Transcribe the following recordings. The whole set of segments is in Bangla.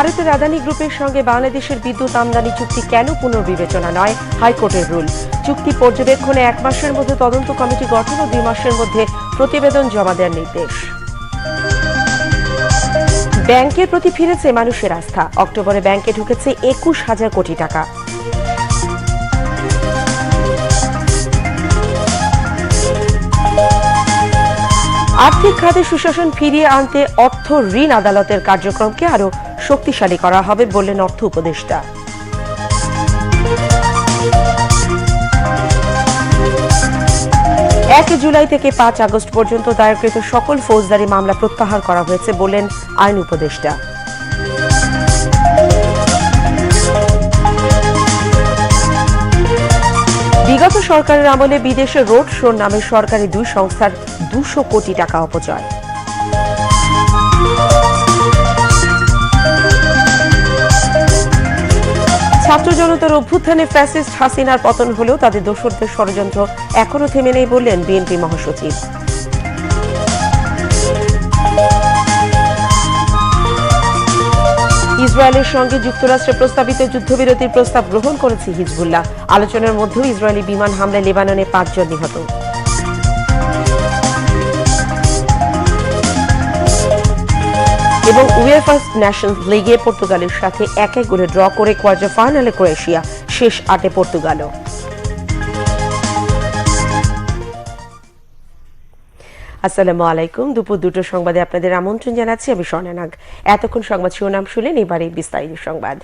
ভারতের আদানি গ্রুপের সঙ্গে বাংলাদেশের বিদ্যুৎ আমদানি চুক্তি কেন পুনর্বিবেচনা নয়? হাইকোর্টের রুল। চুক্তি পর্যবেক্ষণে এক মাসের মধ্যে তদন্ত কমিটি গঠন ও দুই মাসের মধ্যে প্রতিবেদন জমা দেওয়ার নির্দেশ। ব্যাংকের প্রতি ফিরেছে মানুষের আস্থা। অক্টোবরে ব্যাংকে ঢুকেছে একুশ হাজার কোটি টাকা। আর্থিক খাতে সুশাসন ফিরিয়ে আনতে অর্থ ঋণ আদালতের কার্যক্রমকে আরও শক্তিশালী করা হবে বললেন অর্থ উপদেষ্টা। এক জুলাই থেকে পাঁচ আগস্ট পর্যন্ত দায়েরকৃত সকল ফৌজদারি মামলা প্রত্যাহার করা হয়েছে বললেন আইন উপদেষ্টা। বিগত সরকারের আমলে বিদেশে রোড শোর নামে সরকারি দুই সংস্থার দুশো কোটি টাকা অপচয়। ছাত্র জনতার অভ্যুত্থানে ফ্যাসিস্ট হাসিনার পতন হলেও তাদের দোসরদের ষড়যন্ত্র এখনও থেমে নেই বললেন বিএনপি মহাসচিব। ইসরায়েলের সঙ্গে যুক্তরাষ্ট্রে প্রস্তাবিত যুদ্ধবিরতির প্রস্তাব গ্রহণ করেছে হিজবুল্লাহ। আলোচনার মধ্যেও ইসরায়েলি বিমান হামলায় লেবাননে পাঁচজন নিহত। উয়েফা ন্যাশনস লিগে পর্তুগালের সাথে এক এক গোলে ড্র করে কোয়ার্টার ফাইনালে ক্রোয়েশিয়া, শেষ আটে পর্তুগালও। আসসালামু আলাইকুম। দুপুর দুটো সংবাদে আপনাদের আমন্ত্রণ জানাচ্ছি আমি স্বর্ণানাগ এতক্ষণ সংবাদ শিরোনাম শুনলেন, এবারে বিস্তারিত সংবাদ।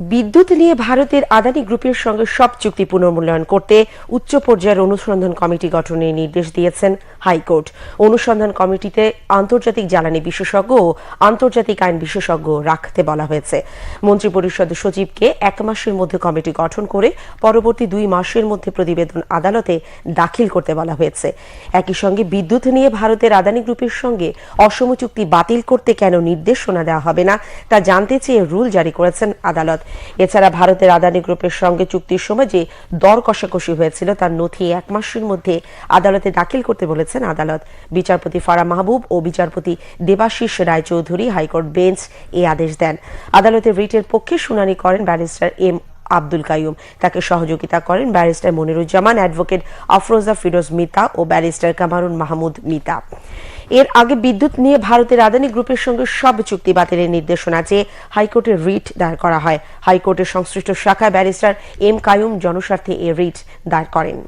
বিদ্যুৎ নিয়ে ভারতের আদানি গ্রুপের সঙ্গে সব চুক্তি পুনর্মূল্যায়ন করতে উচ্চ পর্যায়ের অনুসন্ধান কমিটি গঠনের নির্দেশ দিয়েছেন হাইকোর্ট। অনুসন্ধান কমিটিতে আন্তর্জাতিক জ্বালানি বিশেষজ্ঞ ও আন্তর্জাতিক আইন বিশেষজ্ঞ রাখতে বলা হয়েছে। মন্ত্রিপরিষদ সচিবকে এক মাসের মধ্যে কমিটি গঠন করে পরবর্তী দুই মাসের মধ্যে প্রতিবেদন আদালতে দাখিল করতে বলা হয়েছে। একই সঙ্গে বিদ্যুৎ নিয়ে ভারতের আদানি গ্রুপের সঙ্গে অসম চুক্তি বাতিল করতে কেন নির্দেশনা দেওয়া হবে না, তা জানতে চেয়ে রুল জারি করেছেন আদালত। এছাড়া ভারতের আদানি গ্রুপের সঙ্গে চুক্তির সময় যে দর কষাকষি হয়েছিল, তার নথি এক মাসের মধ্যে আদালতে দাখিল করতে বলেছেন আদালত। বিচারপতি ফারা মাহবুব ও বিচারপতি দেবাশিস রায়চৌধুরী হাইকোর্ট বেঞ্চ এই আদেশ দেন। আদালতের রিটের পক্ষে শুনানি করেন ব্যারিস্টার এম আব্দুল কাইয়ুম। তাকে সহযোগিতা করেন ব্যারিস্টার মনিরুজ্জামান, অ্যাডভোকেট আফরোজা ফিরোজ মিতা ও ব্যারিস্টার কামারুন মাহমুদ মিতা। এর আগে বিদ্যুৎ নিয়ে ভারতের আদানি গ্রুপের সঙ্গে সব চুক্তি বাতিলের নির্দেশনা চেয়ে হাইকোর্টে রিট দায়ের করা হয়। হাইকোর্টের সংশ্লিষ্ট শাখায় ব্যারিস্টার এম কায়ুম জনস্বার্থে এ রিট দায়ের করেন।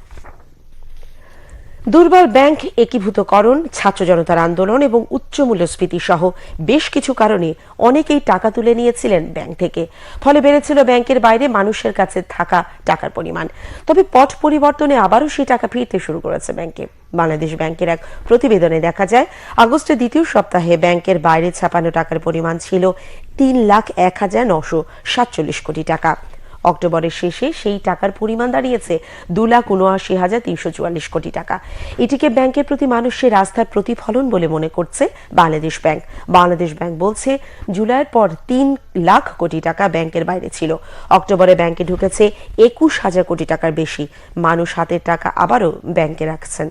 দুর্বল ব্যাংক একীভূতকরণ, ছাত্র জনতার আন্দোলন এবং উচ্চ মূল্যস্ফীতি সহ বেশ কিছু কারণে অনেকেই টাকা তুলে নিয়েছিলেন ব্যাংক থেকে। ফলে বেড়েছিল ব্যাংকের বাইরে মানুষের কাছে থাকা টাকার পরিমাণ। তবে পট পরিবর্তনে আবারও সেই টাকা ফিরতে শুরু করেছে ব্যাংকে। বাংলাদেশ ব্যাংকের এক প্রতিবেদনে দেখা যায়, আগস্টের দ্বিতীয় সপ্তাহে ব্যাংকের বাইরে ছাপানো টাকার পরিমাণ ছিল তিন লাখ এক হাজার নশো সাতচল্লিশ কোটি টাকা। অক্টোবরের শেষে সেই টাকার পরিমাণ দাঁড়িয়েছে দু লাখ উনআশি হাজার তিনশো চুয়াল্লিশ কোটি টাকা। এটিকে ব্যাংকের প্রতি মানুষের আস্থার প্রতিফলন বলে মনে করছে বাংলাদেশ ব্যাংক। বাংলাদেশ ব্যাংক বলছে, জুলাইয়ের পর তিন লাখ কোটি টাকা ব্যাংকের বাইরে ছিল। অক্টোবরে ব্যাংকে ঢুকেছে একুশ হাজার কোটি টাকার বেশি। মানুষ হাতের টাকা আবারও ব্যাংকে রাখছেন।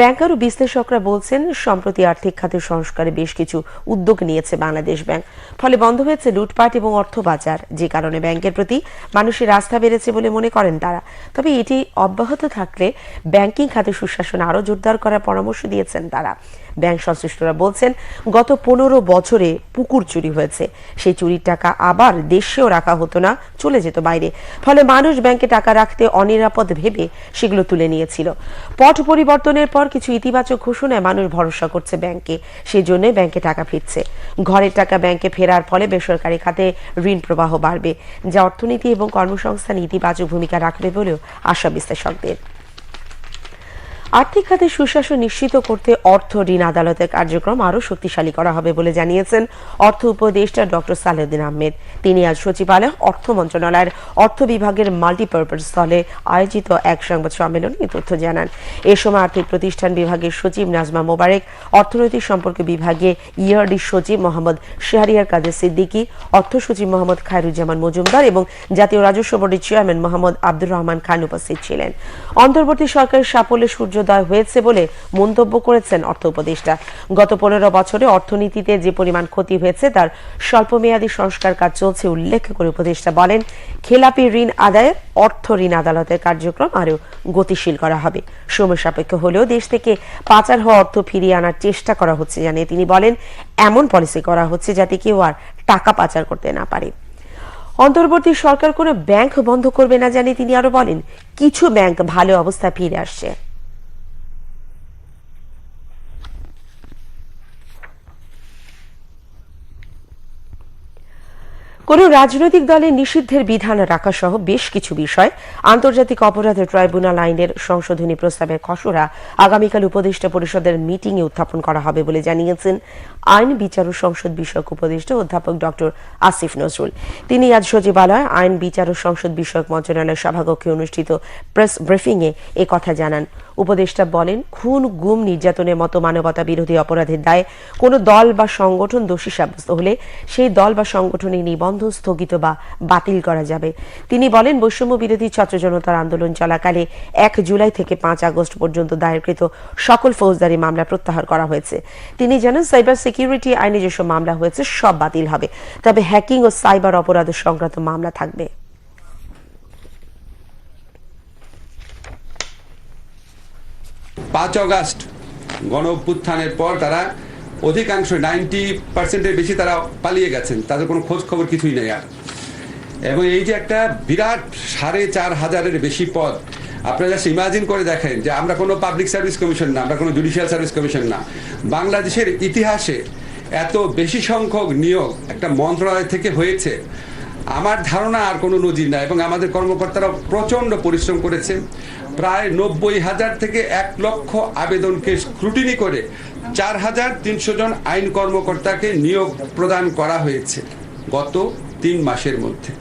ব্যাংকার ও বিশ্লেষকরা বলছেন, সম্প্রতি আর্থিক খাতের সংস্কারে বেশ কিছু উদ্যোগ নিয়েছে বাংলাদেশ ব্যাংক। ফলে বন্ধ হয়েছে লুটপাট এবং অর্থ বাজার, যে কারণে ব্যাংকের প্রতি মানুষের আস্থা বেড়েছে বলে মনে করেন তারা। তবে এটি অব্যাহত থাকলে ব্যাংকিং খাতে সুশাসন আরও জোরদার করার পরামর্শ দিয়েছেন তারা। ব্যাংক সংশ্লিষ্টরা বলছেন, গত পনেরো বছরে পুকুর চুরি হয়েছে। সেই চুরির টাকা আবার দেশেও রাখা হতো না, চলে যেত বাইরে। ফলে মানুষ ব্যাংকে টাকা রাখতে অনিরাপদ ভেবে সেগুলো তুলে নিয়েছিল। পট পরিবর্তনের পর কিছু ইতিবাচক ঘোষণায় মানুষ ভরসা করছে ব্যাংকে। সেই জন্যই ব্যাংকে টাকা ফিরছে। ঘরের টাকা ব্যাংকে ফেরার ফলে বেসরকারি খাতে ঋণ প্রবাহ বাড়বে। যা অর্থনীতি এবং কর্মসংস্থান ইতিবাচক ভূমিকা রাখবে বলেও আশা বিশ্লেষকদের আর্থিক খাতে সুশাসন নিশ্চিত করতে অর্থ ঋণ আদালতের কার্যক্রম আরও শক্তিশালী করা হবে বলে জানিয়েছেন অর্থ উপদেষ্টা ডক্টর সালেউদ্দিন আহমেদ। তিনি আজ সচিবালয়, অর্থ মন্ত্রণালয়ের অর্থ বিভাগের মাল্টিপারপাস স্থলে আয়োজিত এক সংবাদ সম্মেলনে এই তথ্য জানান। এ সময় আর্থিক প্রতিষ্ঠান বিভাগের সচিব নাজমা মোবারক, অর্থনৈতিক সম্পর্ক বিভাগে ইআরডি সচিব মোহাম্মদ শাহরিয়ার কাদের সিদ্দিকী, অর্থ সচিব মোহাম্মদ খায়রুজ্জামান মজুমদার এবং জাতীয় রাজস্ব বোর্ডের চেয়ারম্যান মোহাম্মদ আব্দুর রহমান খান উপস্থিত ছিলেন। অন্তর্বর্তী সরকারের সাফল্যে সূর্যোদয় অর্থোদয় হয়েছে বলে মন্তব্য করেছেন অর্থ উপদেষ্টা। গত পনেরো বছরে অর্থনীতিতে যে পরিমাণ ক্ষতি হয়েছে, তার স্বল্পমেয়াদী সংস্কার কাজ চলছে উল্লেখ করে উপদেষ্টা বলেন, খেলাপি ঋণ আদায়ে অর্থ ঋণ আদালতের কার্যক্রম আরও গতিশীল করা হবে। সময় সাপেক্ষ হলেও দেশ থেকে পাচার হওয়া অর্থ ফিরিয়ে আনার চেষ্টা করা হচ্ছে জানিয়ে তিনি বলেন, এমন পলিসি করা হচ্ছে যাতে কেউ আর টাকা পাচার করতে না পারে। অন্তর্বর্তী সরকার কোনো ব্যাংক বন্ধ করবে না জানিয়ে তিনি আরও বলেন, কিছু ব্যাংক ভালো অবস্থায় ফিরে আসছে। কোন রাজনৈতিক দলের নিষিদ্ধের বিধান রাখা সহ বেশ কিছু বিষয় আন্তর্জাতিক অপরাধ ট্রাইব্যুনাল আইনের সংশোধনী প্রস্তাবের খসড়া আগামীকাল উপদেষ্টা পরিষদের মিটিংয়ে উত্থাপন করা হবে বলে জানিয়েছেন আইন বিচার ও সংসদ বিষয়ক উপদেষ্টা অধ্যাপক ডক্টর আসিফ নজরুল। তিনি আজ সচিবালয় আইন বিচার ও সংসদ বিষয়ক মন্ত্রণালয়ের সভাকক্ষে অনুষ্ঠিত প্রেস ব্রিফিংয়ে এ কথা জানান। উপদেষ্টা বলেন, খুন, গুম, নির্যাতনের মতো মানবতা বিরোধী অপরাধের দায়ে কোনো দল বা সংগঠন দোষী সাব্যস্ত হলে সেই দল বা সংগঠনের নিবন্ধন স্থগিত বা বাতিল করা যাবে। তিনি বলেন, বৈষম্য বিরোধী ছাত্র জনতার আন্দোলন চলাকালে এক জুলাই থেকে পাঁচ আগস্ট পর্যন্ত দায়েরকৃত সকল ফৌজদারি মামলা প্রত্যাহার করা হয়েছে। তিনি জানান, সাইবার সিকিউরিটি আইনে যেসব মামলা হয়েছে, সব বাতিল হবে। তবে হ্যাকিং ও সাইবার অপরাধ সংক্রান্ত মামলা থাকবে। পাঁচ অগাস্ট গণ পর তারা অধিকাংশ নাইনটি পার্সেন্টের বেশি তারা পালিয়ে গেছেন, তাদের কোনো খোঁজ খবর কিছুই নেই আর। এবং এই যে একটা বিরাট সাড়ে চার হাজারের বেশি পদ, আপনারা জাস্ট ইমাজিন করে দেখেন যে আমরা কোনো পাবলিক সার্ভিস কমিশন না, আমরা কোনো জুডিশিয়াল সার্ভিস কমিশন না। বাংলাদেশের ইতিহাসে এত বেশি সংখ্যক নিয়োগ একটা মন্ত্রণালয় থেকে হয়েছে। আমার ধারণা আর কোনো নজির নাই এবং আমাদের কর্মকর্তারা প্রচণ্ড পরিশ্রম করেছে। প্রায় নব্বই হাজার থেকে এক লক্ষ আবেদনকে স্ক্রুটিনি করে চার হাজার তিনশো জন আইন কর্মকর্তাকে নিয়োগ প্রদান করা হয়েছে গত তিন মাসের মধ্যে।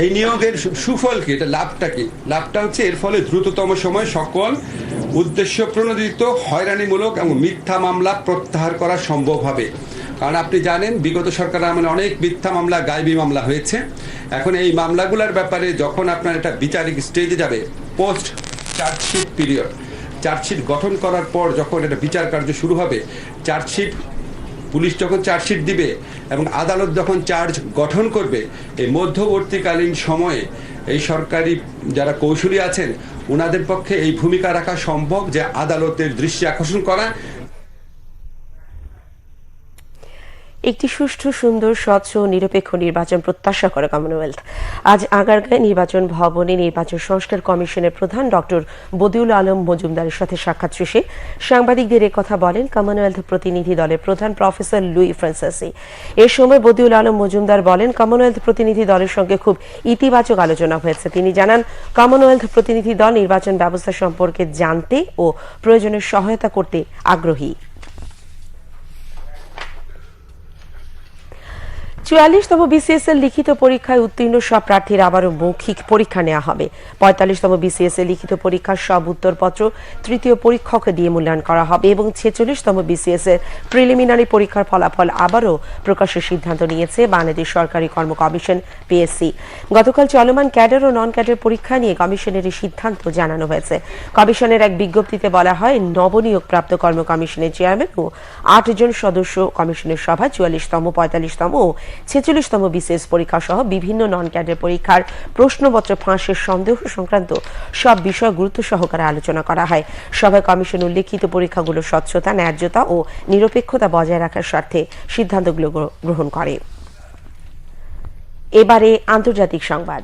এই নিয়োগের সুফল কি? এটা লাভটা কি? লাভটা হচ্ছে এর ফলে দ্রুততম সময় সকল উদ্দেশ্য প্রণোদিত, হয়রানিমূলক এবং মিথ্যা মামলা প্রত্যাহার করা সম্ভব হবে। কারণ আপনি জানেন, বিগত সরকার আমলে অনেক মিথ্যা মামলা গায়েবী মামলা হয়েছে। এখন এই মামলাগুলোর ব্যাপারে যখন আপনার একটা বিচারিক স্টেজে যাবে পোস্ট চার্জশিট পিরিয়ড চার্জশিট গঠন করার পর যখন এটা বিচার কার্য শুরু হবে, চার্জশিট, পুলিশ যখন চার্জশিট দিবে এবং আদালত যখন চার্জ গঠন করবে, এই মধ্যবর্তীকালীন সময়ে এই সরকারি যারা কৌশলী আছেন ওনাদের পক্ষে এই ভূমিকা রাখা সম্ভব যে আদালতের দৃষ্টি আকর্ষণ করা একটি সুষ্ঠু, সুন্দর, স্বচ্ছ নিরপেক্ষ নির্বাচন প্রত্যাশা করে কমনওয়েলথ আজ আগারগাঁয় নির্বাচন ভবনে নির্বাচন সংস্কার কমিশনের প্রধান ডক্টর বদিউল আলম মজুমদারের সাথে সাক্ষাৎ শেষে সাংবাদিকদের কথা বলেন কমনওয়েলথ প্রতিনিধি দলের প্রধান প্রফেসর লুই ফ্রান্সিসি। এ সময় বদিউল আলম মজুমদার বলেন কমনওয়েলথ প্রতিনিধি দলের সঙ্গে খুব ইতিবাচক আলোচনা হয়েছে। তিনি জানান কমনওয়েলথ প্রতিনিধি দল নির্বাচন ব্যবস্থা সম্পর্কে জানতে ও প্রয়োজনের সহায়তা করতে আগ্রহী। চুয়াল্লিশতম বিসিএস এর লিখিত পরীক্ষায় উত্তীর্ণ সব প্রার্থীর আবারও মৌখিক পরীক্ষা নেওয়া হবে। পঁয়তাল্লিশতম বিসিএস এর লিখিত পরীক্ষার সব উত্তরপত্র তৃতীয় পরীক্ষক দিয়ে মূল্যায়ন করা হবে এবং ছেচল্লিশতম বিসিএস এর প্রিলিমিনারি পরীক্ষার ফলাফল আবারও প্রকাশের সিদ্ধান্ত নিয়েছে বাংলাদেশ সরকারি কর্ম কমিশন, পিএসসি। গতকাল চলমান ক্যাডার ও নন ক্যাডার পরীক্ষা নিয়ে কমিশনের এই সিদ্ধান্ত জানানো হয়েছে। কমিশনের এক বিজ্ঞপ্তিতে বলা হয়, নবনিয়োগ প্রাপ্ত কর্ম কমিশনের চেয়ারম্যান ও আটজন সদস্য কমিশনের সভা চুয়াল্লিশতম, পঁয়তাল্লিশতম ও ছেচল্লিশতম বিসিএস পরীক্ষা সহ বিভিন্ন নন ক্যাডার পরীক্ষার প্রশ্নপত্র ফাঁসের সন্দেহ সংক্রান্ত সব বিষয় গুরুত্ব সহকারে আলোচনা করা হয়। সভায় কমিশন উল্লেখিত পরীক্ষাগুলোর স্বচ্ছতা, ন্যায্যতা ও নিরপেক্ষতা বজায় রাখার স্বার্থে সিদ্ধান্তগুলো গ্রহণ করে। এবারে আন্তর্জাতিক সংবাদ।